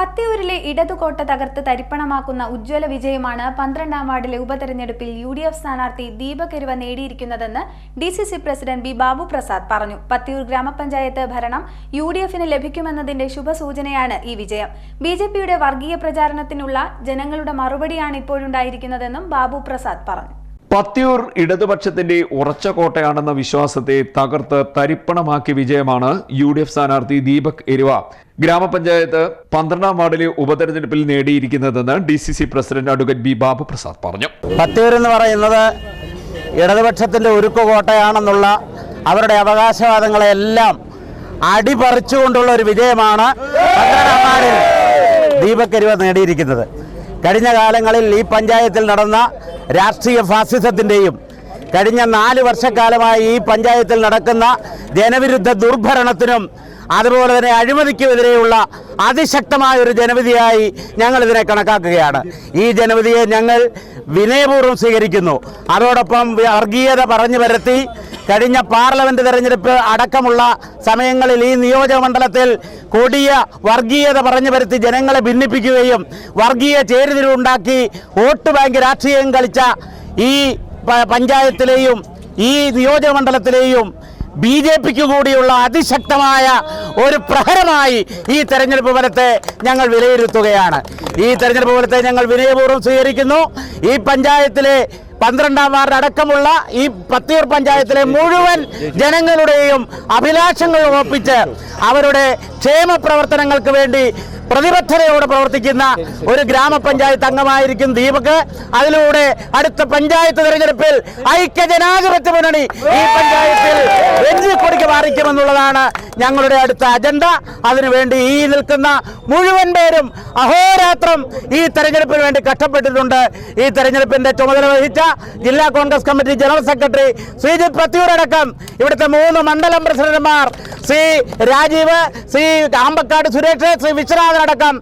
പത്തിയൂരിലെ ഇടതുകോട്ട തകർത്ത് തരിപ്പണമാക്കുന്ന ഉജ്ജ്വല വിജയമാണ് പന്ത്രണ്ടാം വാർഡിലെ ഉപതെരഞ്ഞെടുപ്പിൽ യു ഡി എഫ് സ്ഥാനാർത്ഥി Deepak Eruva നേടിയിരിക്കുന്നതെന്ന് D C C president B Babu Prasad പറഞ്ഞു. പത്തിയൂർ ഗ്രാമപഞ്ചായത്ത് ഭരണം യു ഡി എഫിന് ലഭിക്കുമെന്നതിന്റെ ശുഭസൂചനയാണ് ഈ വിജയം. ബി ജെ പിയുടെ വർഗീയ പ്രചാരണത്തിനുള്ള ജനങ്ങളുടെ മറുപടിയാണ് ഇപ്പോഴുണ്ടായിരിക്കുന്നതെന്നും ബാബു പ്രസാദ് പറഞ്ഞു. പത്തിയൂർ ഇടതുപക്ഷത്തിന്റെ ഉറച്ച കോട്ടയാണെന്ന വിശ്വാസത്തെ തകർത്ത് തരിപ്പണമാക്കിയ വിജയമാണ് യു ഡി എഫ് സ്ഥാനാർത്ഥി ദീപക് എരുവ. ഗ്രാമപഞ്ചായത്ത് പന്ത്രണ്ടാം വാർഡിലെ ഉപതെരഞ്ഞെടുപ്പിൽ നേടിയിരിക്കുന്നതെന്ന് D C C president advocate B Babu Prasad പറഞ്ഞു. പത്തിയൂർ എന്ന് പറയുന്നത് ഇടതുപക്ഷത്തിന്റെ ഇടതുപക്ഷത്തിന്റെ ഉരുക്കുകോട്ടയാണെന്നുള്ള അവരുടെ അവകാശവാദങ്ങളെല്ലാം അടിപറിച്ചുകൊണ്ടുള്ള ഒരു വിജയമാണ് ദീപക് എരുവ നേടിയിരിക്കുന്നത്. കഴിഞ്ഞ കാലങ്ങളിൽ ഈ പഞ്ചായത്തിൽ നടന്ന രാഷ്ട്രീയ ഫാസിസത്തിന്റെയും കഴിഞ്ഞ നാല് വർഷക്കാലമായി ഈ പഞ്ചായത്തിൽ നടക്കുന്ന ജനവിരുദ്ധ ദുർഭരണത്തിനും അതുപോലെ തന്നെ അഴിമതിക്കുമെതിരെയുള്ള അതിശക്തമായ ഒരു ജനവിധിയായി ഞങ്ങൾ ഇതിനെ കണക്കാക്കുകയാണ്. ഈ ജനവിധിയെ ഞങ്ങൾ വിനയപൂർവം സ്വീകരിക്കുന്നു. അതോടൊപ്പം വർഗീയത പറഞ്ഞു വരുത്തി കഴിഞ്ഞ പാർലമെന്റ് തെരഞ്ഞെടുപ്പ് അടക്കമുള്ള സമയങ്ങളിൽ ഈ നിയോജക മണ്ഡലത്തിൽ കൊടിയ വർഗീയത പറഞ്ഞു വരുത്തി ജനങ്ങളെ ഭിന്നിപ്പിക്കുകയും വർഗീയ ചേരുതിരിവുണ്ടാക്കി വോട്ട് ബാങ്ക് രാഷ്ട്രീയം കളിച്ച ഈ പഞ്ചായത്തിലെയും ഈ നിയോജക മണ്ഡലത്തിലെയും ബി ജെ പിക്ക് കൂടിയുള്ള അതിശക്തമായ ഒരു പ്രഹരമായി ഈ തെരഞ്ഞെടുപ്പ് ഫലത്തെ ഞങ്ങൾ വിലയിരുത്തുകയാണ്. ഈ തെരഞ്ഞെടുപ്പ് ഫലത്തെ ഞങ്ങൾ വിനയപൂർവം സ്വീകരിക്കുന്നു. ഈ പഞ്ചായത്തിലെ പന്ത്രണ്ടാം വാർഡ് അടക്കമുള്ള ഈ പത്തിയർ പഞ്ചായത്തിലെ മുഴുവൻ ജനങ്ങളുടെയും അഭിലാഷങ്ങൾ ഒപ്പിച്ച് അവരുടെ ക്ഷേമ പ്രവർത്തനങ്ങൾക്ക് വേണ്ടി പ്രതിബദ്ധതയോടെ പ്രവർത്തിക്കുന്ന ഒരു ഗ്രാമപഞ്ചായത്ത് അംഗമായിരിക്കും ദീപക്. അതിലൂടെ അടുത്ത പഞ്ചായത്ത് തെരഞ്ഞെടുപ്പിൽ ഐക്യ ജനാധിപത്യ മുന്നണി ഈ പഞ്ചായത്തിൽ വെഞ്ചിക്കൊടിക്ക് മാറിക്കുമെന്നുള്ളതാണ് ഞങ്ങളുടെ അടുത്ത അജണ്ട. അതിനുവേണ്ടി ഈ നിൽക്കുന്ന മുഴുവൻ പേരും അഹോരാത്രം ഈ തെരഞ്ഞെടുപ്പിന് വേണ്ടി കഷ്ടപ്പെട്ടിട്ടുണ്ട്. ഈ തെരഞ്ഞെടുപ്പിന്റെ ചുമതല വഹിച്ച ജില്ലാ Congress committee general secretary Sreejith പത്തിയൂരടക്കം ഇവിടുത്തെ മൂന്ന് മണ്ഡലം പ്രസിഡന്റുമാർ ശ്രീ രാജീവ് ശ്രീ ആമ്പക്കാട് സുരേഷ് ശ്രീ വിശ്വനാഥൻ അടക്കം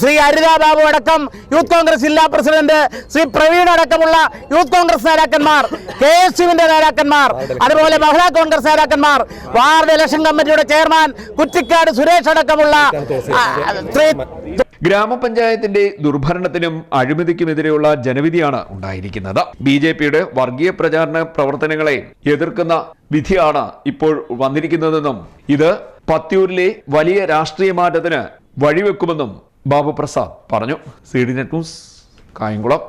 ശ്രീ ഹരിത ബാബു അടക്കം യൂത്ത് കോൺഗ്രസ് ജില്ലാ പ്രസിഡന്റ് ശ്രീ പ്രവീൺ അടക്കമുള്ള യൂത്ത് കോൺഗ്രസ് നേതാക്കന്മാർ കെ എസ് യുവിന്റെ നേതാക്കന്മാർ അതുപോലെ മഹിളാ കോൺഗ്രസ് നേതാക്കന്മാർ വാർഡ് ഇലക്ഷൻ കമ്മിറ്റിയുടെ ചെയർമാൻ കുറ്റിക്കാട് സുരേഷ് അടക്കമുള്ള ഗ്രാമപഞ്ചായത്തിന്റെ ദുർഭരണത്തിനും അഴിമതിക്കുമെതിരെയുള്ള ജനവിധിയാണ് ഉണ്ടായിരിക്കുന്നത്. ബി ജെ പിയുടെ വർഗീയ പ്രചാരണ പ്രവർത്തനങ്ങളെ എതിർക്കുന്ന വിധിയാണ് ഇപ്പോൾ വന്നിരിക്കുന്നതെന്നും ഇത് പത്തിയൂരിലെ വലിയ രാഷ്ട്രീയ മാറ്റത്തിന് വഴിവെക്കുമെന്നും ബാബു പ്രസാദ് പറഞ്ഞു. C D net news Kayamkulam.